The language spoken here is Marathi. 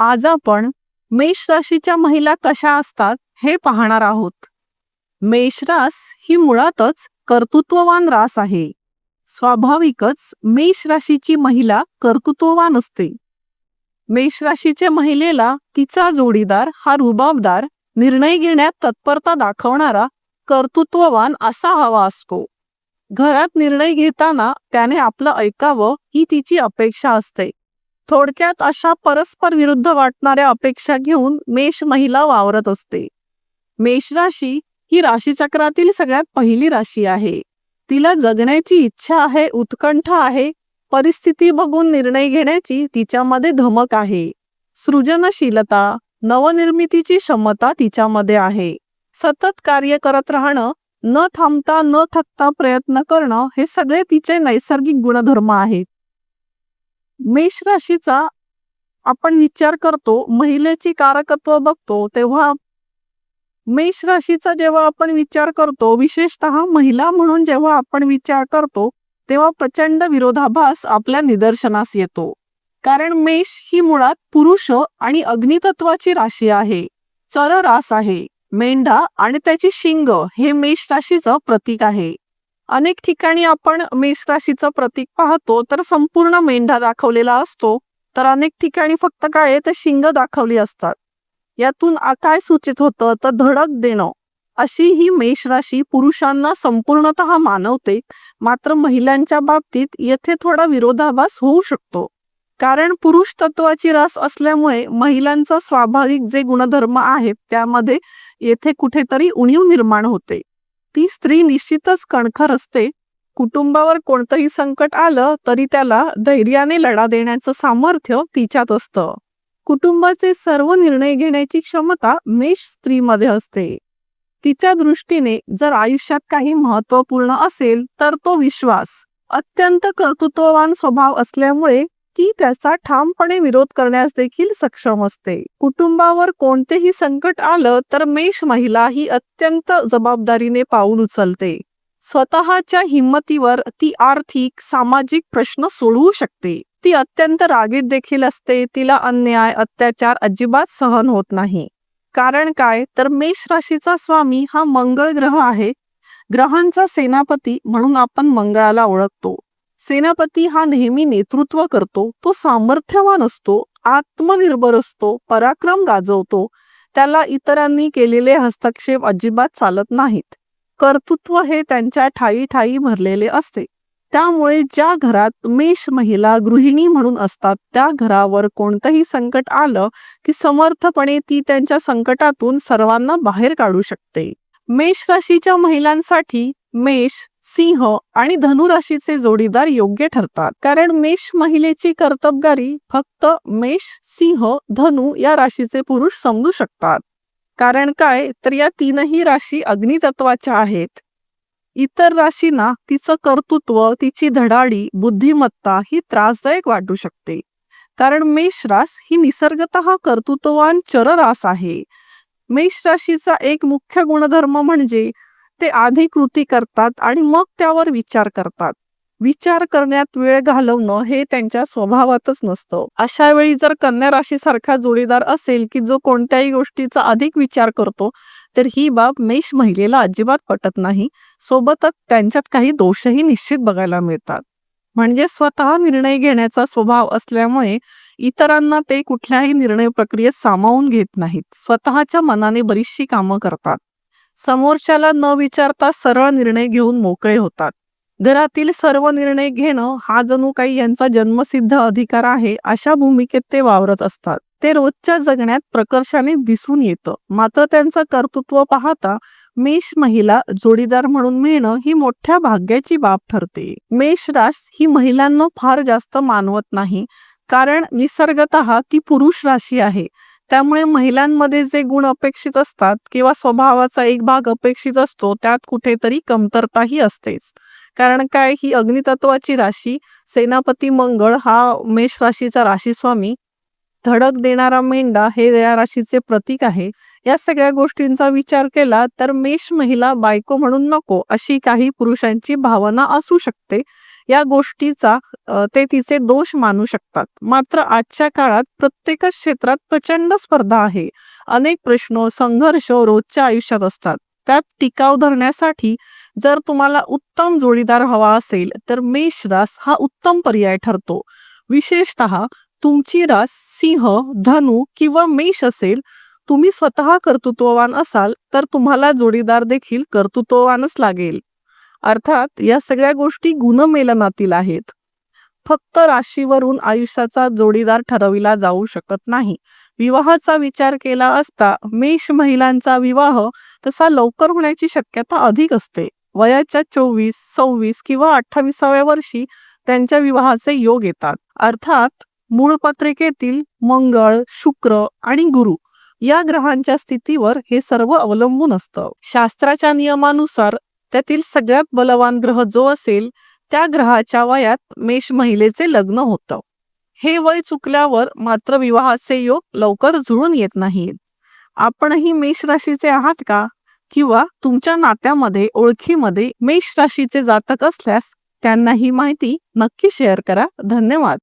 आज आपण मेष राशीच्या महिला कशा असतात हे पाहणार आहोत. मेषरास ही मुळातच कर्तृत्ववान रास आहे. स्वाभाविकच मेष राशीची महिला कर्तृत्ववान असते. मेष राशीच्या महिलेला तिचा जोडीदार हा रुबाबदार निर्णय घेण्यात तत्परता दाखवणारा कर्तृत्ववान असा हवा असतो. घरात निर्णय घेताना त्याने आपलं ऐकावं ही तिची अपेक्षा असते. थोडक्यात अशा परस्पर विरुद्ध वाटणाऱ्या अपेक्षा घेऊन मेष महिला वावरत असते. मेष राशी ही राशीचक्रातील सगळ्यात पहिली राशी आहे. तिला जगण्याची इच्छा आहे उत्कंठ आहे परिस्थिती बघून निर्णय घेण्याची तिच्यामध्ये धमक आहे. सृजनशीलता नवनिर्मितीची क्षमता तिच्यामध्ये आहे. सतत कार्य करत राहणं न थांबता न थकता प्रयत्न करणं हे सगळे तिचे नैसर्गिक गुणधर्म आहेत. मेष राशीचा आपण विचार करतो महिलेची कारकत्व बघतो तेव्हा मेष राशीचा जेव्हा आपण विचार करतो विशेषतः महिला म्हणून जेव्हा आपण विचार करतो तेव्हा प्रचंड विरोधाभास आपल्या निदर्शनास येतो. कारण मेष ही मुळात पुरुष आणि अग्नितत्वाची राशी आहे चर रास आहे मेंढा आणि त्याची शिंग हे मेष राशीचं प्रतीक आहे. अनेक ठिकाणी आपण मेष राशीचं प्रतीक पाहतो तर संपूर्ण मेंढा दाखवलेला असतो. तर अनेक ठिकाणी फक्त काय आहे, तर शिंग दाखवली असतात. यातून काय सूचित होतं? तर धडक देणं. अशी ही मेष राशी पुरुषांना संपूर्णतः मानवते. मात्र महिलांच्या बाबतीत येथे थोडा विरोधाभास होऊ शकतो. कारण पुरुष तत्वाची रास असल्यामुळे महिलांचा स्वाभाविक जे गुणधर्म आहेत त्यामध्ये येथे कुठेतरी उणीव निर्माण होते. ती स्त्री निश्चितच कणखर असते. कुटुंबावर कोणतंही संकट आलं तरी त्याला धैर्याने लढा देण्याचं सामर्थ्य तिच्यात असतं. कुटुंबाचे सर्व निर्णय घेण्याची क्षमता मेष स्त्रीमध्ये असते. तिच्या दृष्टीने जर आयुष्यात काही महत्त्वपूर्ण असेल तर तो विश्वास अत्यंत कर्तृत्ववान स्वभाव असल्यामुळे ती त्याचा ठामपणे विरोध करण्यास देखील सक्षम असते. कुटुंबावर कोणतेही संकट आलं तर मेष महिला ही अत्यंत जबाबदारीने पाऊल उचलते. स्वतःच्या हिंमतीवर ती आर्थिक सामाजिक प्रश्न सोडवू शकते. ती अत्यंत रागीट देखील असते तिला अन्याय अत्याचार अजिबात सहन होत नाही. कारण काय? तर मेष राशीचा स्वामी हा मंगळ ग्रह आहे. ग्रहांचा सेनापती म्हणून आपण मंगळाला ओळखतो. सेनापती हा नेहमी नेतृत्व करतो तो सामर्थ्यवान असतो आत्मनिर्भर असतो पराक्रम गाजवतो त्याला इतरांनी केलेले हस्तक्षेप अजिबात चालत नाहीत. कर्तृत्व हे त्यांच्या ठाई ठाई भरलेले असते. त्यामुळे ज्या घरात मेष महिला गृहिणी म्हणून असतात त्या घरावर कोणतंही संकट आलं की समर्थपणे ती त्यांच्या संकटातून सर्वांना बाहेर काढू शकते. मेष राशीच्या महिलांसाठी मेष सिंह आणि धनु राशीचे जोडीदार योग्य ठरतात. कारण मेष महिलेची कर्तबगारी फक्त मेष सिंह धनु या राशीचे पुरुष समजू शकतात. कारण काय? तर या तीनही राशी अग्नितत्वाच्या आहेत. इतर राशींना तिचं कर्तृत्व तिची धडाडी बुद्धिमत्ता ही त्रासदायक वाटू शकते. कारण मेष रास ही निसर्गत कर्तृत्ववान चररास आहे. मेष राशीचा एक मुख्य गुणधर्म म्हणजे ते आधी कृती करतात आणि मग त्यावर विचार करतात. विचार करण्यात वेळ घालवणं हे त्यांच्या स्वभावातच नसतं. अशा वेळी जर कन्या राशीसारखा जोडीदार असेल की जो कोणत्याही गोष्टीचा अधिक विचार करतो तर ही बाब मेष महिलेला अजिबात पटत नाही. सोबतच त्यांच्यात काही दोषही निश्चित बघायला मिळतात. म्हणजे स्वतः निर्णय घेण्याचा स्वभाव असल्यामुळे इतरांना ते कुठल्याही निर्णय प्रक्रियेत सामावून घेत नाहीत. स्वतःच्या मनाने बरीचशी कामं करतात. समोरच्याला न विचारता सरळ निर्णय घेऊन मोकळे होतात. घरातील सर्व निर्णय घेणं हा जणू काही यांचा जन्मसिद्ध अधिकार आहे अशा भूमिकेत ते वावरत असतात. ते रोजच्या जगण्यात प्रकर्षाने दिसून येतं. मात्र त्यांचं कर्तृत्व पाहता मेष महिला जोडीदार म्हणून मिळणं ही मोठ्या भाग्याची बाब ठरते. मेष रास ही महिलांना फार जास्त मानवत नाही कारण निसर्गत ती पुरुष राशी आहे. त्यामुळे महिलांमध्ये जे गुण अपेक्षित असतात किंवा स्वभावाचा एक भाग अपेक्षित असतो त्यात कुठेतरी कमतरताही असतेच. कारण काय ही अग्नितत्वाची राशी सेनापती मंगळ हा मेष राशीचा राशीस्वामी धडक देणारा मेंढा हे या राशीचे प्रतीक आहे. या सगळ्या गोष्टींचा विचार केला तर मेष महिला बायको म्हणून नको अशी काही पुरुषांची भावना असू शकते. या गोष्टीचा ते तिचे दोष मानू शकतात. मात्र आजच्या काळात प्रत्येकच क्षेत्रात प्रचंड स्पर्धा आहे. अनेक प्रश्न संघर्ष रोजच्या आयुष्यात असतात. त्यात टिकाव धरण्यासाठी जर तुम्हाला उत्तम जोडीदार हवा असेल तर मेष रास हा उत्तम पर्याय ठरतो. विशेषतः तुमची रास सिंह धनु किंवा मेष असेल तुम्ही स्वतः कर्तृत्ववान असाल तर तुम्हाला जोडीदार देखील कर्तृत्ववानच लागेल. अर्थात या सगळ्या गोष्टी गुणमेलनातील आहेत. फक्त राशीवरून आयुष्याचा जोडीदार ठरविला जाऊ शकत नाही. विवाहाचा विचार केला असता मेष महिलांचा विवाह तसा लवकर होण्याची शक्यता अधिक असते. वयाच्या चोवीस सव्वीस किंवा अठ्ठावीसाव्या वर्षी त्यांच्या विवाहाचे योग येतात. अर्थात मूळ पत्रिकेतील मंगळ शुक्र आणि गुरु या ग्रहांच्या स्थितीवर हे सर्व अवलंबून असतं. शास्त्राच्या नियमानुसार त्यातील सगळ्यात बलवान ग्रह जो असेल त्या ग्रहाच्या वयात मेष महिलेचे लग्न होतं. हे वय चुकल्यावर मात्र विवाहाचे योग लवकर जुळून येत नाहीत. आपणही मेष राशीचे आहात का? किंवा तुमच्या नात्यामध्ये ओळखीमध्ये मेष राशीचे जातक असल्यास त्यांना ही माहिती नक्की शेअर करा. धन्यवाद.